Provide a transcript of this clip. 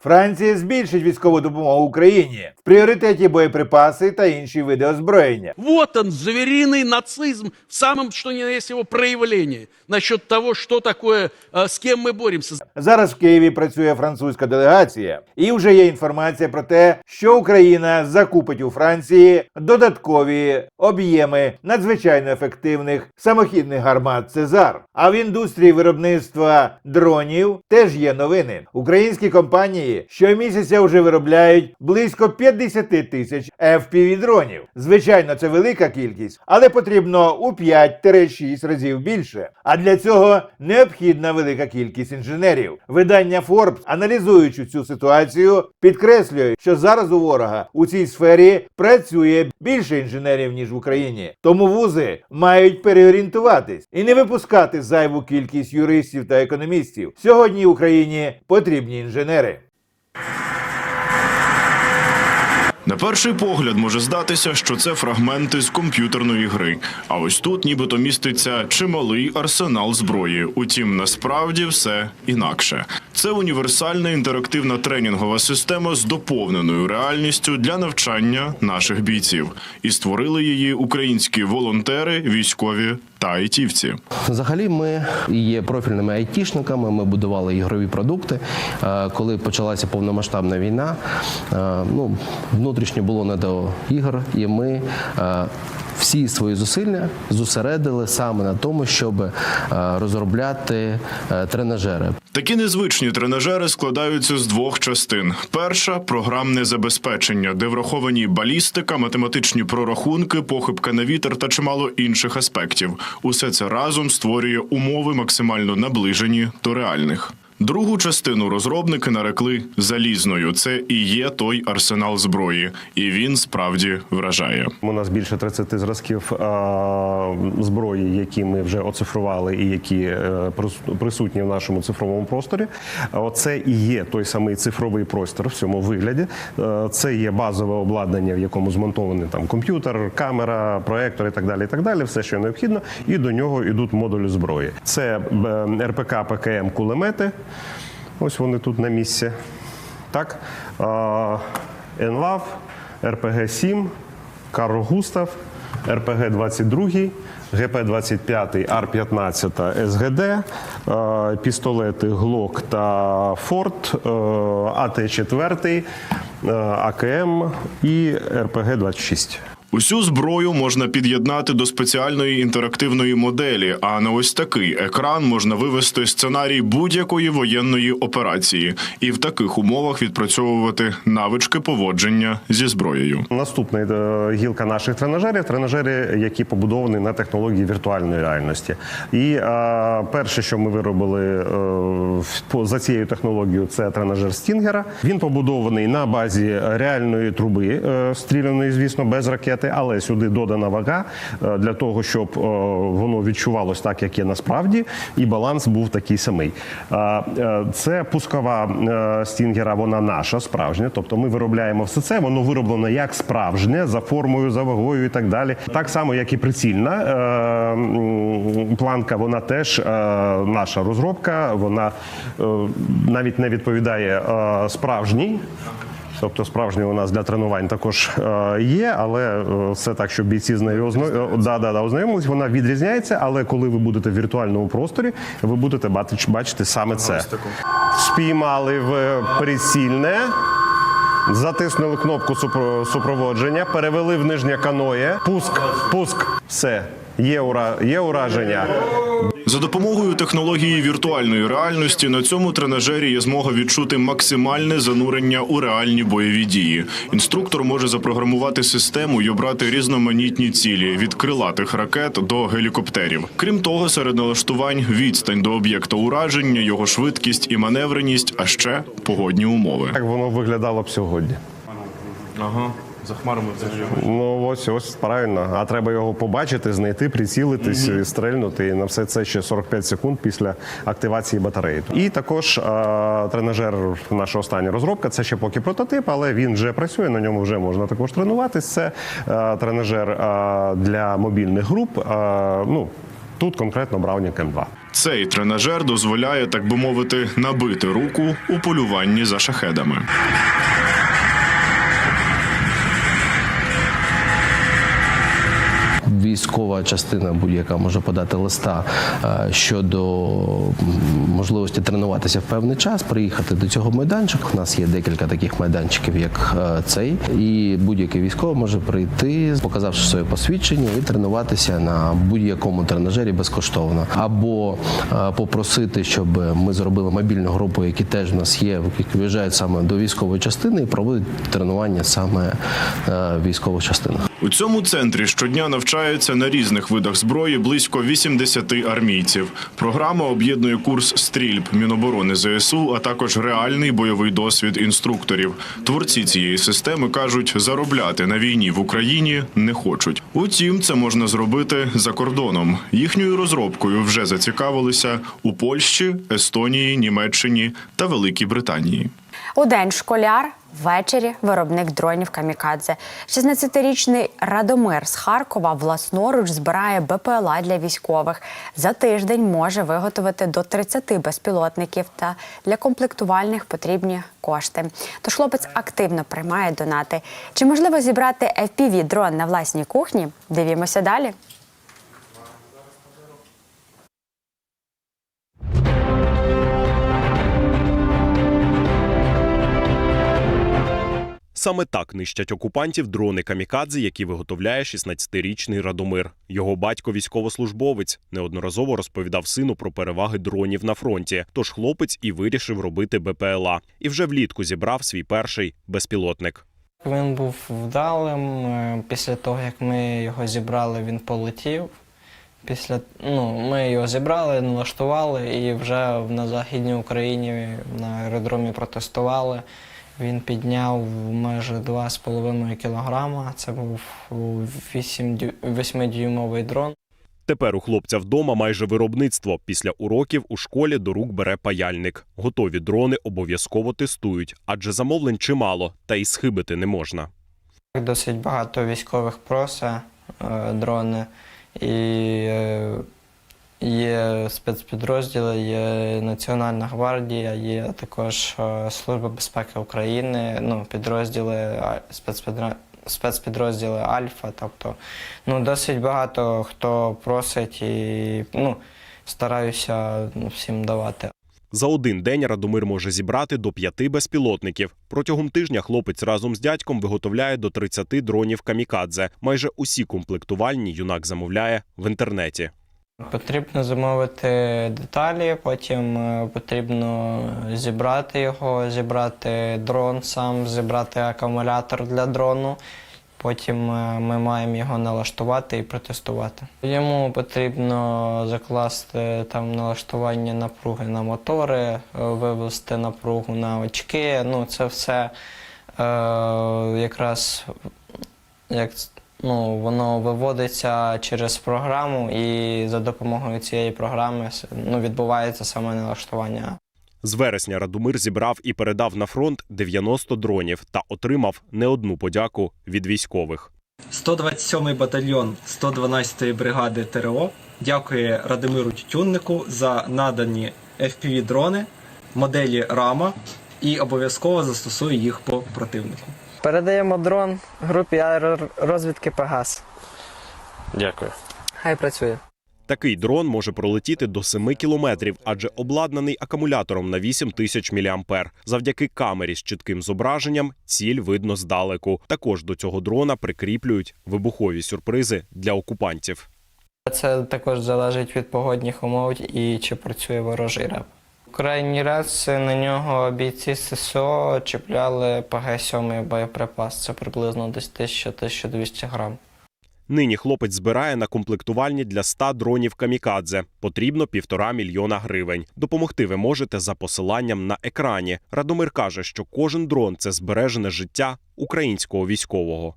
Франція збільшить військову допомогу Україні в пріоритеті боєприпаси та інші види озброєння. Вот он, звериный нацизм в самом, что ни на есть его проявлении. Насчет того, что такое, э, с кем мы боремся. Зараз в Києві працює французька делегація, і вже є інформація про те, що Україна закупить у Франції додаткові об'єми надзвичайно ефективних самохідних гармат Цезар. А в індустрії виробництва дронів теж є новини. Українські компанії щомісяця вже виробляють близько 50 тисяч fpv дронів. Звичайно, це велика кількість, але потрібно у 5-6 разів більше. А для цього необхідна велика кількість інженерів. Видання Forbes, аналізуючи цю ситуацію, підкреслює, що зараз у ворога у цій сфері працює більше інженерів ніж в Україні. Тому вузи мають переорієнтуватись і не випускати зайву кількість юристів та економістів. Сьогодні Україні потрібні інженери. На перший погляд може здатися, що це фрагменти з комп'ютерної гри. А ось тут нібито міститься чималий арсенал зброї. Утім, насправді все інакше. Це універсальна інтерактивна тренінгова система з доповненою реальністю для навчання наших бійців. І створили її українські волонтери, військові та айтівці. Взагалі, ми є профільними айтішниками. Ми будували ігрові продукти. Е, Коли почалася повномасштабна війна, е, ну внутрішньо було не до ігор, і ми. Всі свої зусилля зосередили саме на тому, щоб е, розробляти е, тренажери. Такі незвичні тренажери складаються з двох частин: перша програмне забезпечення, де враховані балістика, математичні прорахунки, похибка на вітер та чимало інших аспектів. Усе це разом створює умови максимально наближені до реальних. Другу частину розробники нарекли залізною. Це і є той арсенал зброї, і він справді вражає. У нас більше 30 зразків зброї, які ми вже оцифрували і які е, присутні в нашому цифровому просторі. Оце і є той самий цифровий простір в цьому вигляді. Е, Це є базове обладнання, в якому змонтований там комп'ютер, камера, проектор і так далі. І так далі, все, що необхідно, і до нього йдуть модулі зброї. Це е, РПК, ПКМ, кулемети. Ось вони тут на місці. Так. Енлав, РПГ-7, Карл Густав, РПГ-22, ГП-25, Ар-15, СГД, пістолети ГЛОК та Форт, е, АТ-4, е, АКМ і РПГ-26. Усю зброю можна під'єднати до спеціальної інтерактивної моделі. А на ось такий екран можна вивести сценарій будь-якої воєнної операції, і в таких умовах відпрацьовувати навички поводження зі зброєю. Наступна е, гілка наших тренажерів тренажери, які побудовані на технології віртуальної реальності. І е, перше, що ми виробили е, за цією технологією, це тренажер Стінгера. Він побудований на базі реальної труби, е, стріляної, звісно, без ракети, але сюди додана вага е, для того, щоб е, воно відчувалось так, як є насправді, і баланс був такий самий. Е, Це пускова стінгера, вона наша справжня. Тобто ми виробляємо все це, воно вироблено як справжнє, за формою, за вагою і так далі. Так само, як і прицільна планка, вона теж наша розробка, вона навіть не відповідає справжній. Тобто справжній у нас для тренувань також е, є, але е, це так, щоб бійці з нею да, да, да, ознайомились. Вона відрізняється, але коли ви будете в віртуальному просторі, ви будете бачити, бачити саме це. Спіймали в прицільне. Затиснули кнопку супроводження, перевели в нижнє каноє. Пуск, пуск, все. Є, ура... є ураження. За допомогою технології віртуальної реальності на цьому тренажері є змога відчути максимальне занурення у реальні бойові дії. Інструктор може запрограмувати систему і обрати різноманітні цілі від крилатих ракет до гелікоптерів. Крім того, серед налаштувань відстань до об'єкта ураження, його швидкість і маневреність, а ще погодні умови. Так воно виглядало б сьогодні. Ага, за хмарами взагалі. Ну ось ось правильно. А треба його побачити, знайти, прицілитись, і стрельнути. І на все це ще 45 секунд після активації батареї. І також е, тренажер, наша остання розробка, це ще поки прототип, але він вже працює. На ньому вже можна також тренуватись. Це е, тренажер е, для мобільних груп. Е, ну тут конкретно Браунінг М2. Цей тренажер дозволяє, так би мовити, набити руку у полюванні за шахедами. Військова частина будь-яка може подати листа е, щодо можливості тренуватися в певний час, приїхати до цього майданчику. У нас є декілька таких майданчиків, як е, цей, і будь-який військовий може прийти, показавши своє посвідчення, і тренуватися на будь-якому тренажері безкоштовно, або е, попросити, щоб ми зробили мобільну групу, які теж в нас є, які виїжджають саме до військової частини і проводять тренування саме в військових частинах. У цьому центрі щодня навчаються на різних видах зброї близько 80 армійців. Програма об'єднує курс стрільб Міноборони ЗСУ, а також реальний бойовий досвід інструкторів. Творці цієї системи кажуть, заробляти на війні в Україні не хочуть. Утім, це можна зробити за кордоном. Їхньою розробкою вже зацікавилися у Польщі, Естонії, Німеччині та Великій Британії. У день школяр, ввечері виробник дронів Камікадзе. 16-річний Радомир з Харкова власноруч збирає БПЛА для військових. За тиждень може виготовити до 30 безпілотників та для комплектувальних потрібні кошти. Тож хлопець активно приймає донати. Чи можливо зібрати fpv дрон на власній кухні? Дивімося далі. Саме так нищать окупантів дрони камікадзе, які виготовляє 16-річний Радомир. Його батько військовослужбовець неодноразово розповідав сину про переваги дронів на фронті. Тож хлопець і вирішив робити БПЛА. І вже влітку зібрав свій перший безпілотник. Він був вдалим. Е, Після того, як ми його зібрали, він полетів. Після, ну, ми його зібрали, налаштували і вже на Західній Україні на аеродромі протестували. Він підняв майже 2,5 кілограма. Це був 8-дюймовий дрон. Тепер у хлопця вдома майже виробництво. Після уроків у школі до рук бере паяльник. Готові дрони обов'язково тестують, адже замовлень чимало, та й схибити не можна. Досить багато військових просить е, дрони. І е, є спецпідрозділи, є Національна гвардія, є також е, Служба безпеки України, ну, підрозділи, а, спецпідрозділи Альфа. Тобто ну, досить багато хто просить і ну, стараюся всім давати. За один день Радомир може зібрати до п'яти безпілотників. Протягом тижня хлопець разом з дядьком виготовляє до 30 дронів камікадзе. Майже усі комплектувальні юнак замовляє в інтернеті. Потрібно замовити деталі, потім е, потрібно зібрати його, зібрати дрон сам, зібрати акумулятор для дрону. Потім е, ми маємо його налаштувати і протестувати. Йому потрібно закласти там налаштування напруги на мотори, е, вивести напругу на очки. Ну, це все е, якраз як ну, воно виводиться через програму, і за допомогою цієї програми ну, відбувається саме налаштування. З вересня Радомир зібрав і передав на фронт 90 дронів та отримав не одну подяку від військових. 127-й батальйон 112-ї бригади ТРО дякує Радимиру Тютюннику за надані FPV-дрони, моделі Рама і обов'язково застосує їх по противнику. Передаємо дрон групі аеророзвідки Пегас. Дякую. Хай працює. Такий дрон може пролетіти до 7 кілометрів, адже обладнаний акумулятором на 8 тисяч мА. Завдяки камері з чітким зображенням ціль видно здалеку. Також до цього дрона прикріплюють вибухові сюрпризи для окупантів. Це також залежить від погодних умов і чи працює ворожий реп. Крайній раз на нього бійці ССО чіпляли ПГ-7 боєприпас. Це приблизно десь 1000-1200 грам. Нині хлопець збирає на комплектувальні для 100 дронів камікадзе. Потрібно півтора мільйона гривень. Допомогти ви можете за посиланням на екрані. Радомир каже, що кожен дрон це збережене життя українського військового.